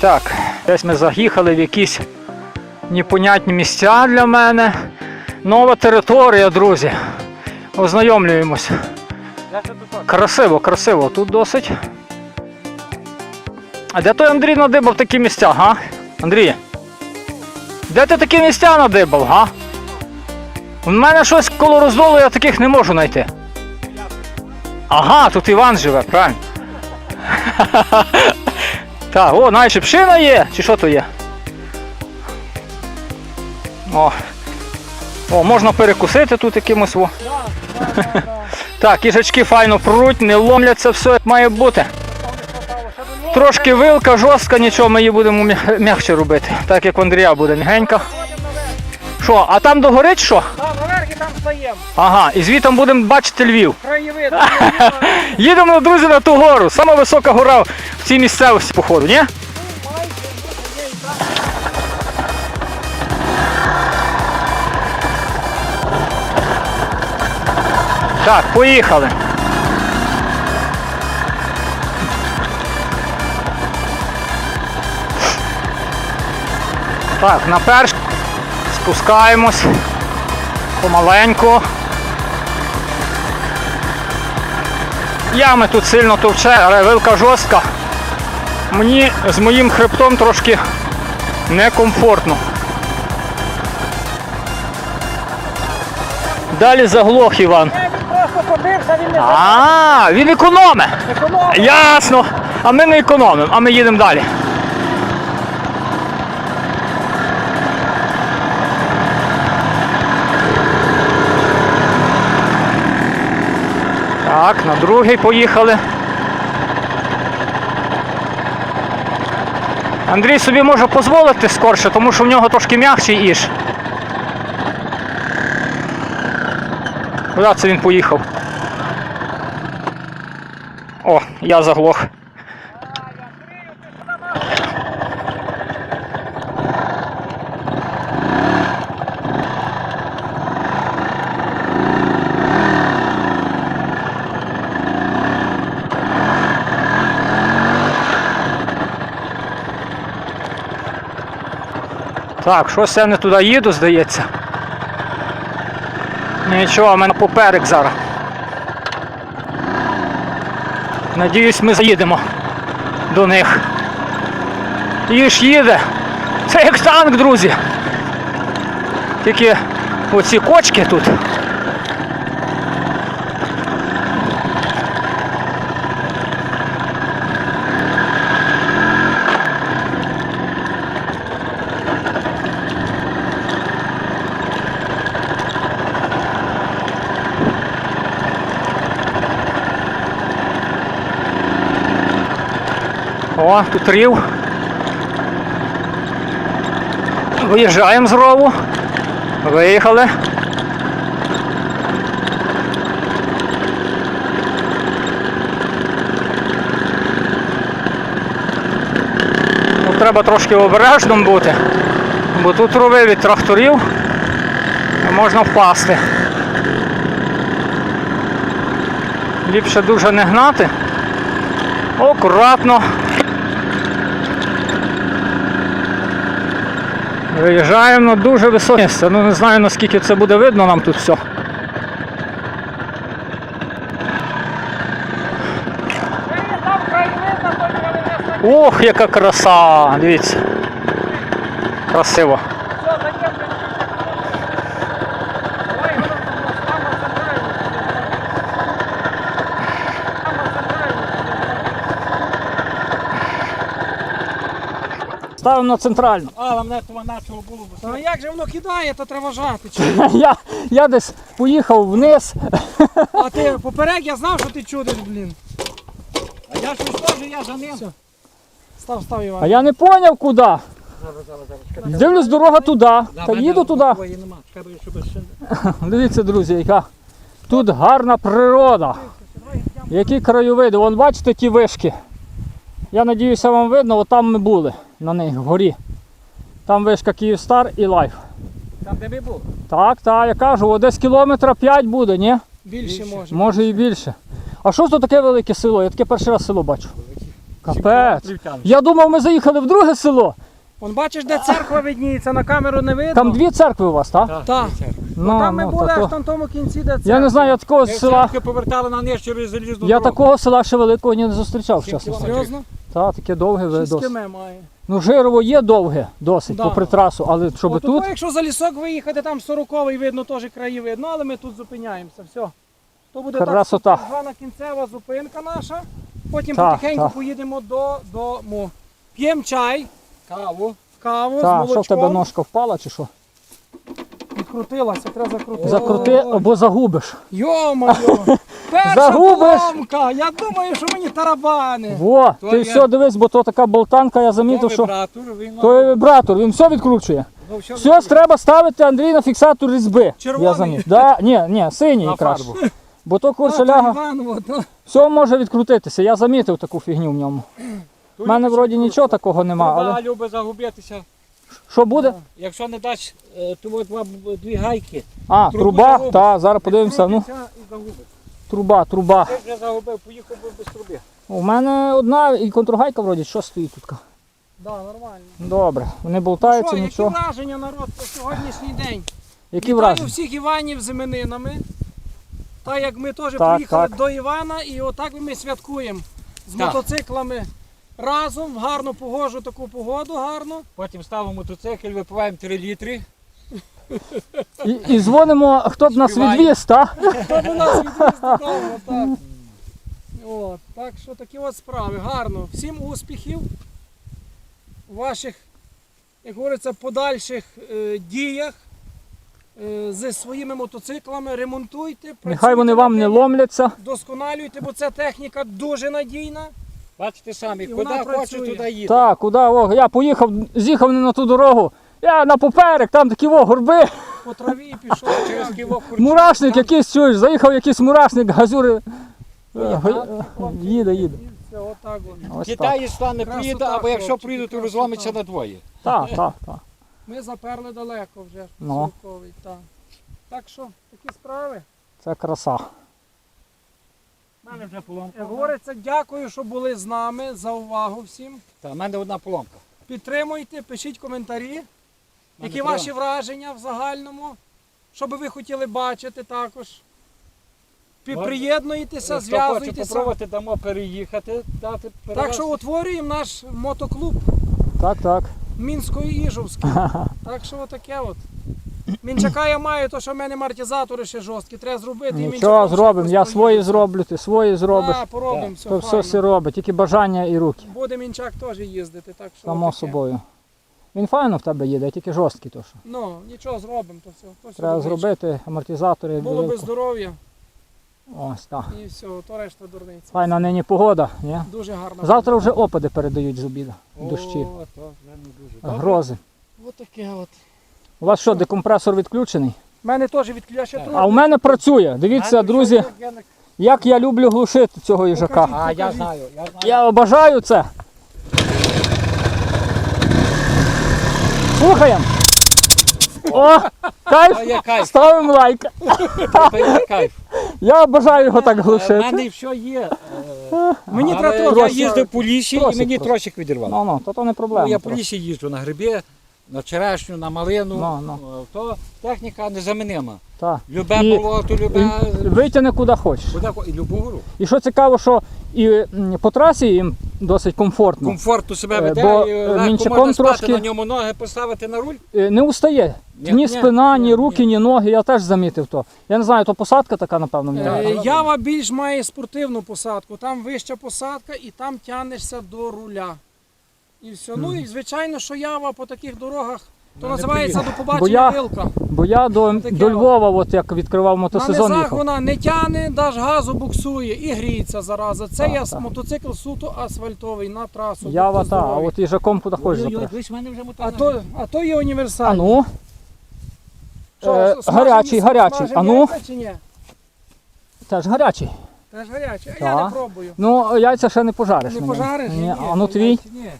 Так, десь ми заїхали в якісь непонятні місця для мене. Нова територія, друзі. Ознайомлюємось. Красиво, красиво. Тут досить. А де той Андрій надибав такі місця, га? Андрій? Де ти такі місця надибав, га? У мене щось коло роздолу я таких не можу знайти. Ага, тут Іван живе, правильно. Так, о, навіть шипшина є, чи що то є? О. О, можна перекусити тут якимось. О. Так, їжачки файно пруть, не ломляться, все як має бути. Трошки вилка, жорстка, нічого, ми її будемо м'я- м'якше робити. Так як Андрія буде м'ягенька. Що, а там догорить що? Там стаємо. Ага, і звітом будемо бачити Львів. Краєвид. Їдемо, друзі, на ту гору. Сама висока гора в цій місцевості, походу, ні? Так, поїхали. Так, на перш спускаємось помаленьку. Ями тут сильно товче, але вилка жорстка. Мені з моїм хребтом трошки некомфортно. Далі заглох Іван. А, він економить. Ясно. А ми не економимо, а ми їдемо далі. Так, на другий поїхали. Андрій собі може дозволити скорше, тому що в нього трошки м'якший іж. Куди це він поїхав? О, я заглох. Так, щось я не туди їду, здається. Нічого, в мене поперек зараз. Надіюсь, ми заїдемо до них. Їж їде. Це як танк, друзі. Тільки оці кочки тут. О, тут рів. Виїжджаємо з рову. Виїхали. Ну, треба трошки обережним бути, бо тут рови від тракторів можна впасти. Ліпше дуже не гнати. Акуратно. Виїжджаємо на дуже високе місце. Ну не знаю наскільки це буде видно нам тут все. Ох, яка краса! Дивіться. Красиво. Все, заєм. Давай, воно там на центральну. Там на центральну. Ставимо на центральну. А, вам не того нашого було. Ну а як же воно кидає, то треба жати. Чи? Я, я десь поїхав вниз. А ти поперек я знав, що ти чудиш, блін. А я щось теж, я за ним. Став, став, Іван. А я не поняв куди. Зараз, зараз, зараз. Дивлюсь, дорога туди. Та їду туди. Твої нема. Чекай, щоб ще... Дивіться, друзі, яка тут гарна природа. Які краєвиди. Вон бачите ті вишки. Я надіюся, вам видно, от там ми були на них вгорі. Там вишка Київстар і Лайф. Там де ми були? Так, так, я кажу, от десь кілометра 5 буде, ні? Більше, може. Може і більше. А що ж то таке велике село? Я таке перший раз село бачу. Капець. Я думав, ми заїхали в друге село. Вон бачиш, де церква видніється, на камеру не видно. Там дві церкви у вас, так? Так. Ну, Там ми ну, були та аж то- там в тому кінці, де церква. Я не знаю, я такого села. Церкви повертали на через залізну Я дорогу. такого села ще великого ні не зустрічав, Сім чесно. кілометрів. Серйозно? Так, таке довге ви Шість досить. км має. Ну, Жирово є довге досить, Да. попри трасу, але щоб От, тут. ото, якщо за лісок виїхати, там 40-й видно, теж краї видно, але ми тут зупиняємося. Все. То буде Красота. так звана кінцева зупинка наша. Потім Так, потихеньку так. поїдемо додому. П'ємо чай, Каву. каву з Та, що в тебе ножка впала чи що? Відкрутилася, треба закрутити. Закрути або загубиш. Йо-моє! Перша Загубиш. поломка! Я думаю, що мені тарабани. Во, То ти є- все дивись, бо то така болтанка, я замітив, що вібратор, він то є вібратор, він все відкручує. ну, все Все треба ставити Андрій на фіксатор різьби. Червоний? Я замітив. Да, ні, ні, синій на краще. фарбу. Бо то А, куршеляга, то Іван, от, ну. все може відкрутитися. Я замітив таку фігню в ньому. У мене вроді нічого такого нема, Труба але любить загубитися. Що буде? Якщо не дасть, е, то от вам дві гайки, А, Трубу труба, загубиш. та, зараз подивимося. Ну, і труба, труба. Ти вже загубив, поїхав би без труби. У мене одна і контргайка вроді, що стоїть тут. Да, нормально. Добре, вони болтаються, Що, які нічого. враження народ про сьогоднішній день? Які Вітаю враження? всіх Іванів з іменинами. Так як ми теж Так, приїхали так. до Івана і отак ми святкуємо з Так. мотоциклами разом, в гарну погожу таку погоду, гарну. Потім ставимо мотоцикл, випиваємо 3 літри. І, і дзвонимо, хто б нас Співаємо. відвіз, так? Хто до нас відвіз додому, так. От, так що такі от справи. Гарно. Всім успіхів у ваших, як говориться, подальших е, діях е, зі своїми мотоциклами. Ремонтуйте, Нехай працюйте вони вам не ними, ломляться. Вдосконалюйте, бо ця техніка дуже надійна. Бачите самі, І куди вона працює. туди їде. Так, куди? О, я поїхав, з'їхав не на ту дорогу. Я на поперек, там такі о, горби. По траві пішов. Через ківок Мурашник якийсь чуєш, заїхав якийсь мурашник, газюри. Е, га- Їде, їде. І все, отак от. Ось так. Китай слан не Красота, приїде, або якщо хлопчики, приїде, то красота. розломиться на двоє. Так, так, так. Ми заперли далеко вже. Ну. Сороковий, так. так що, такі справи. Це краса. Мене вже поломка. Говориться, дякую, що були з нами. За увагу всім. Та, в мене одна поломка. Підтримуйте, пишіть коментарі. Які треба. ваші враження в загальному? Що би ви хотіли бачити також? Пі- Приєднуйтеся, Хто хоче зв'язуйтеся. попробувати, дамо переїхати, дати Так що утворюємо наш мотоклуб Так, так. Мінської Іжовський. Так що отаке от. Мінчака я маю, то що в мене амортизатори ще жорсткі. Треба зробити. і Нічого Мінчаком зробимо. Я свої зроблю, ти свої зробиш. Так, поробимо все. То все файно. все робить, тільки бажання і руки. Буде мінчак теж їздити, так що Само отаке. собою. Він файно в тебе їде, тільки жорсткий то що. Ну, нічого зробимо, то все. То все Треба добряче. зробити амортизатори. Було би здоров'я Ось так. і все, то решта дурниця. Файна нині погода, ні? Дуже гарно. Завтра вже опади передають з обіду. О, Дощі. то вже не дуже добре. Грози. Отаке от. У вас що, декомпресор відключений? У мене теж відключає. А у мене працює. Дивіться, Мене друзі, як я люблю глушити цього їжака. А, я знаю, я знаю. Я обожаю це. Слухаємо. О, кайф. є кайф, Ставимо лайк. та є кайф. Я обожаю його так У глушити. мене все є. е, Мені але треба Я трохи. їздив по лісі і Тросик мені просто. тросик відірвало. Ну, ну, то то не Ну, я по лісі їжджу на гриби, на черешню, на малину. Ну, ну. Е, То техніка незамінима. Так. Любе І- болото, любе. І Витягне куди хочеш. Куди і любу гору. І що цікаво, що і м, по трасі їм досить комфортно. Комфортно себе Е, веде, бо, і е, легко мінчаком можна спати трошки- на ньому ноги поставити на руль. Е, Не устає. Ні, Ні, ні, спина, ні, ні, руки, ні. ноги. Я теж замітив то. Я не знаю, то посадка така, напевно. Е, Ява більш має спортивну посадку. Там вища посадка і там тягнешся до руля. І все. Ну і звичайно, що ява по таких дорогах, то Ну, не називається до Бо побачення я- вилка. Бо я до, Таке до от. Львова, от як відкривав На мотосезон, низах їхав. вона не тягне, даж газу буксує і гріється зараза. Це Так, є так. мотоцикл суто асфальтовий на трасу. Ява та, а от їжаком куди хочеш Ой-ой-ой, запряг. дивись, в мене вже мотор. а, то, а то є А універсальний. ну, Що, е, смажені- гарячий, гарячий. смажені А ну? яйця чи ні? теж гарячий. Теж гарячий. А я Так. не пробую. Ну, яйця ще не пожариш. Не на ньому. пожариш? Ні, Ні, а ну твій? Ні.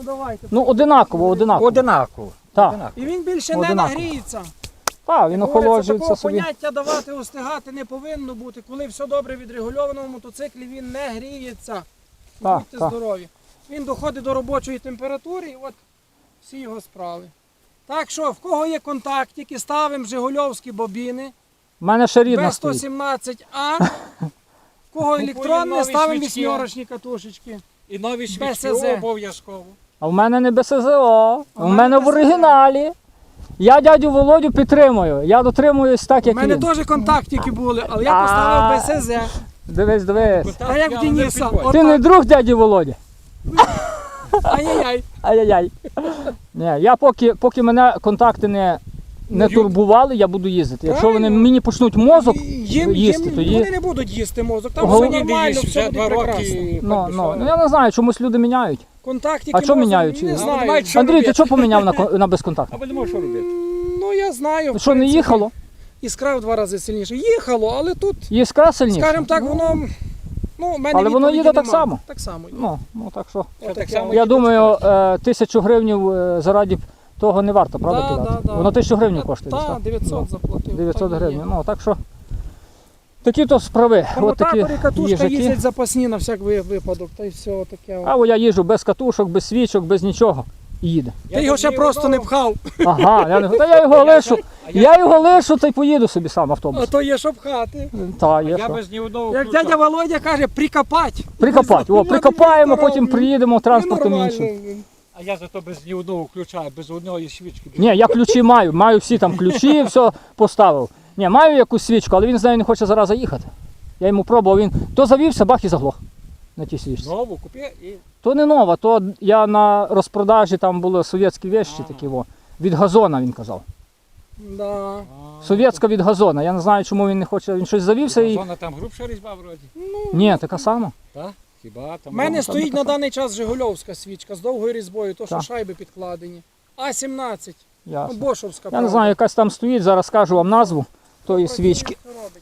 Ну давайте. Ну, одинаково, одинаково. Одинаково. Так, І він більше не Одинаково. нагріється. так, він Говориться, охолоджується такого собі. поняття давати устигати не повинно бути. Коли все добре відрегульовано в мотоциклі, він не гріється. Так, Будьте так. здорові. Він доходить до робочої температури і от всі його справи. Так що, в кого є контактики, ставимо Жигульовські бобіни, У мене ще рідна стоїть. Б117А. В кого електронне, нові ставимо свічки. вісьмерочні катушечки. І нові БСЗ. обов'язково. А в мене не БСЗО. А У в мене в оригіналі. Я дядю Володю підтримую. Я дотримуюсь так, У як мене він. теж контактики були, але я А. поставив БСЗ. Дивись, дивись. А як в Дениса. Ти не друг дяді Володі. Ай-яй-яй. Ай-яй-яй. Ні, я поки, поки мене контакти не, не Ну, ю- турбували, я буду їздити. Якщо вони Правильно. мені почнуть мозок Їм, їсти, їм, тоді. Вони не будуть їсти мозок, там Головне, все нормально, їсть все буде прекрасно. Ну, ну, ну я не знаю, чомусь люди міняють. Контактики А що мозок, міняють? Не знаю. мають що Андрій, ти робити? що поміняв на, кон- на безконтактну? А будемо що робити? Ну я знаю. В Що не принципі. їхало? Іскра в два рази сильніше. Їхало, але тут, Іскра сильніше? скажімо так, воно. Ну, в мене Але воно відповіді їде так нема. само. Так само. Ну, ну так що. Що, так само. Я їде, думаю, е, тисячу гривнів е, заради того не варто, правда, Да, кидати? да, да. Воно тисячу гривень коштує. десь, Так, так? 900 Ну, заплатив. 900 так і є. гривень. Ну, так що. Такі то справи. От такі катушка їжаки. їздять запасні на всяк ви- випадок. Та й все таке. от. А о, я їжджу без катушок, без свічок, без нічого. І їде. Я Ти його ще просто не пхав, Ага, я, не... Та я його лишу. Я його лишу та й поїду собі сам а автобус. то є що пхати. Та, є Я що. без ні одного Як дядя Володя каже, прикопать. Прикопати. О, Ну, прикопаємо, потім приїдемо транспортом Ну, іншим. нормально. А я зато без ні одного ключа, без одної свічки. Ні, я ключі маю, маю всі там ключі, все поставив. Ні, маю якусь свічку, але він з нею не хоче зараз заїхати. Я йому пробував, він то завівся, бах і заглох на тій свічці. Знову купи і То не нова, то я на розпродажі там були совєтські вещі такі. Во. Від газона він казав. Да. Совєтська від газона. Я не знаю, чому він не хоче. Він щось завівся і. Зона там грубша різьба вроді. Ну, Ні, така сама. Так? Хіба там. У мене стоїть на даний час Жигульовська свічка з довгою різьбою, то що Так. шайби підкладені. А17, ну, Ясно. Бошовська. Я не знаю, якась там стоїть, зараз скажу вам назву тої свічки.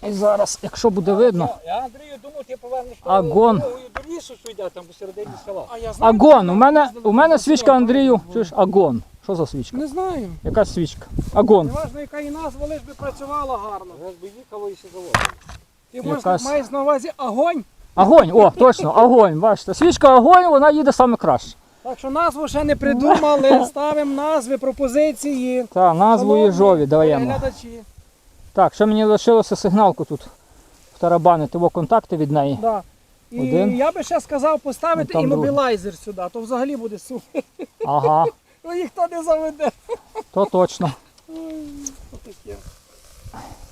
І зараз, якщо буде видно. Я Андрію думав, ти повернеш Агон. дорогою що йде там посередині села. А я знаю, Агон. У мене, у мене свічка. Андрію. Чуєш, агон. Що за свічка? Не знаю. Якась свічка. Агон. Неважно, яка і назва, лиш би працювала гарно. Зараз би їхало і ще завод. Ти можеш, Якась- маєш на увазі огонь. Огонь, о, точно, огонь. Бачите, свічка огонь, вона їде саме краще. Так що назву ще не придумали, ставимо назви, пропозиції. Так, назву Шановні Єжові даємо. глядачі. Так, ще мені лишилося сигналку тут втарабанити, во контакти від неї. Да. І Один. я би ще сказав поставити Ну, там імобілайзер сюди, то взагалі буде супер. Ага, Ну ніхто не заведе. то точно. Отаке.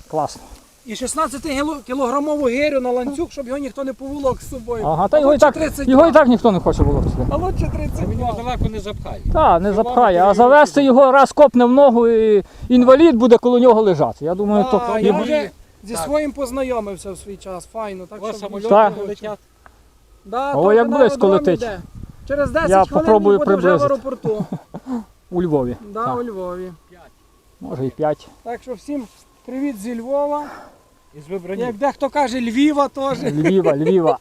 Класно. І 16 кіло- кілограмову гирю на ланцюг, щоб його ніхто не поволок з собою. Ага, та його і так, його і так ніхто не хоче було сюди. А лучше Це мені 32. далеко не запхає. Так, не запхає, а завести його раз копне в ногу і інвалід буде коло нього лежати. Я думаю, то А, і я вже зі Так. своїм познайомився в свій час, файно. Так Ось що самольоти Так. летять. Да, О, то як на близько аеродромі летить. йде. Через 10 Я хвилин попробую він буде вже в приблизити. аеропорту. у Львові. Да, Так, у Львові. може і п'ять. Так що всім привіт зі Львова. Із вибранів. Як дехто каже, Львіва теж. Львіва, Львіва.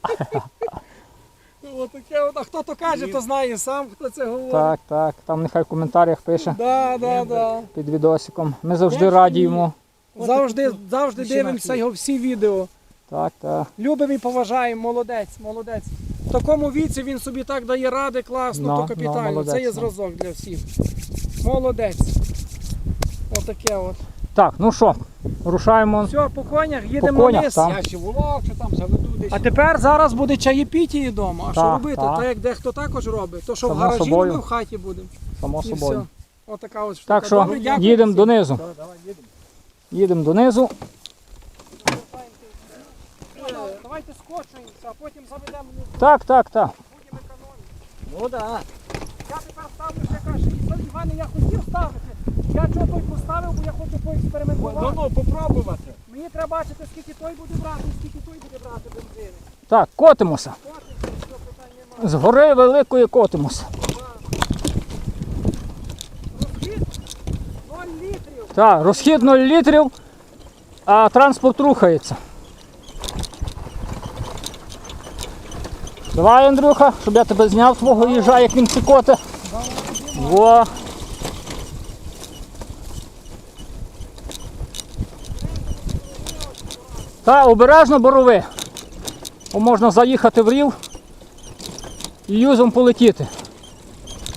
Отаке от. А хто то каже, то знає сам, хто це говорить. Так, так. Там нехай в коментарях пише Да, да, да. під відосиком. Ми завжди раді йому. Завжди, завжди дивимося його всі відео. Так, так. Любимо і поважаємо, молодець, молодець. В такому віці він собі так дає ради класно, Ну, то ну, капітально. молодець, Це є ну. зразок для всіх. Молодець. Отаке от. Так, ну що, рушаємо. Все, по конях, їдемо конях, вниз. так. Я ще волок, що там заведу десь. А тепер зараз буде чаєпіті вдома. А що Так, робити? так. Так як дехто також робить. То що в Само гаражі, собою. ми в хаті будемо. Само І собою. все. Отака от штука. Так що Добре, дякую їдемо всім. донизу. Давай, їдемо. Їдемо донизу. Давайте скочуємося, а потім заведемо вниз, Так, так, так. будемо економити. Ну так. Я тепер ставлю ще каже, Іване, я хотів ставити. Я чого той поставив, бо я хочу поекспериментувати. Ну, ну, попробувати. Мені треба бачити, скільки той буде брати, скільки той буде брати бензину. Так, котимося. З гори великої котимося. Розхід 0 літрів. Так, розхід 0 літрів, а транспорт рухається. Давай, Андрюха, щоб я тебе зняв твого їжа, як він цикоте. Во. Та, обережно борови. Бо можна заїхати в рів. і юзом полетіти.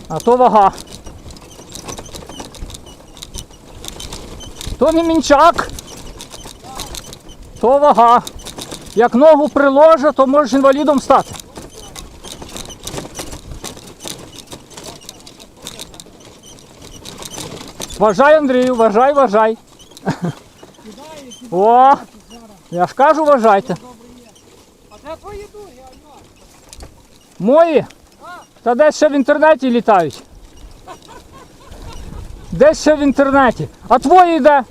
А то вага. То не мінчак. То вага. Як ногу приложить, то можеш інвалідом стати. Вважай, Андрію, вважай, вважай. О, я ж кажу, вважайте. А де твої дуги? Альо? Мої? Та десь ще в інтернеті літають. Десь ще в інтернеті. А твої де?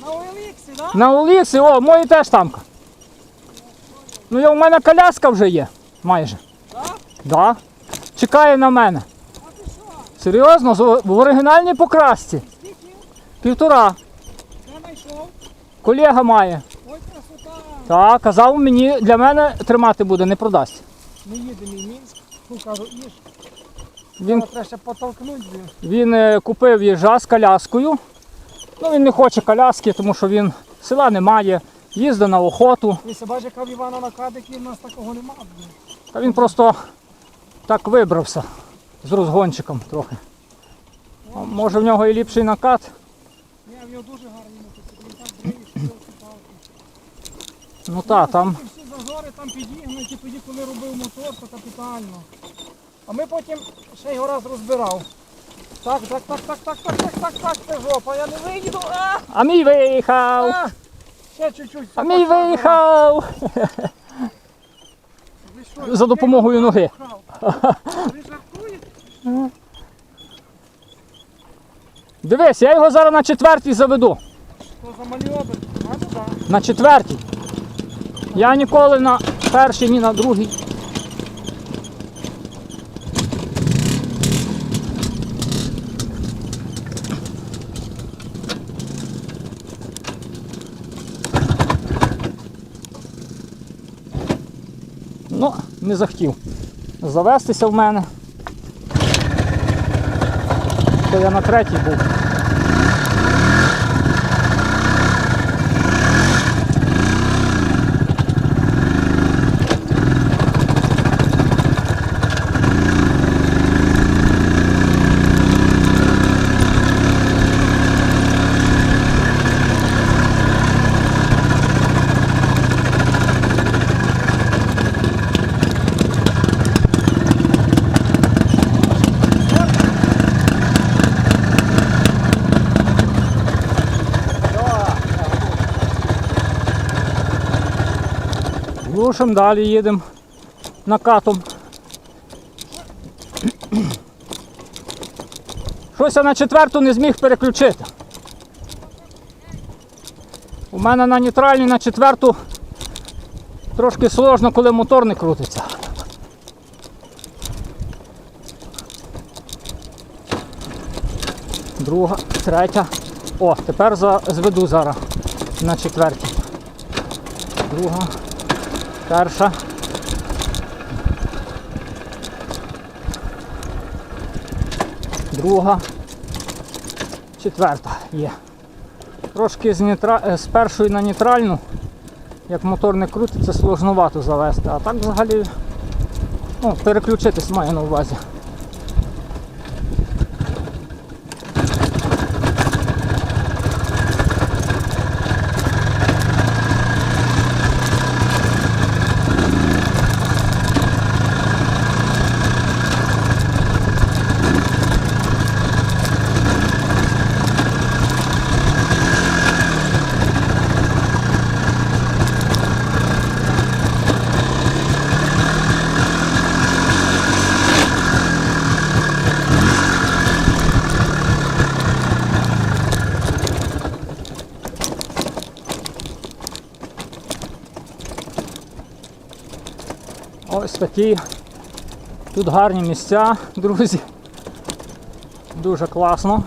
На Оліксі, так? На Оліксі, о, мої теж там. Ну, я, у мене коляска вже є. Майже. Так? Да. Чекає на мене. А ти що? Серйозно, в оригінальній покрасці. Півтора. Колега має. Ой, красота. Так, казав мені, для мене тримати буде, не продасть. Ми їдемо в Мінськ. Ну, кажу, їж. Він, Треба ще потолкнути. він е, купив їжа з коляскою. Ну, він не хоче коляски, тому що він села немає, їздить на охоту. Ви себе бачите, яка в Івана на кадики, в нас такого нема. блін. Та він просто так вибрався з розгончиком трохи. А Може в нього і ліпший накат. Ні, в нього дуже гарний мотоцикл. Він так дивиться, що Ну так, там Всі зазори там підігнаті, тоді коли робив мотор, то капітально. А ми потім ще його раз розбирав. Так, так, так, так, так, так, так, так, так, це жопа, я не виїду. А, А мій виїхав! а, ще чуть-чуть. А мій виїхав! Ви що, За допомогою ноги. Ви жартуєте? Дивись, я його зараз на четвертій заведу. Що за? А, ну. На четвертій. Я ніколи на першій, ні на другій. Ну, не захотів завестися в мене. То я на третій був. Глушимо, далі їдемо накатом. Щось я на четверту не зміг переключити. У мене на нейтральній на четверту трошки сложно, коли мотор не крутиться. Друга, третя. О, тепер зведу зараз на четвертій. Друга. Перша. Друга. Четверта є. Трошки з, нітра... е, з першої на нейтральну, як мотор не крутиться, сложновато завести. А так взагалі ну, переключитись маю на увазі. Ось такі. Тут гарні місця, друзі. Дуже класно.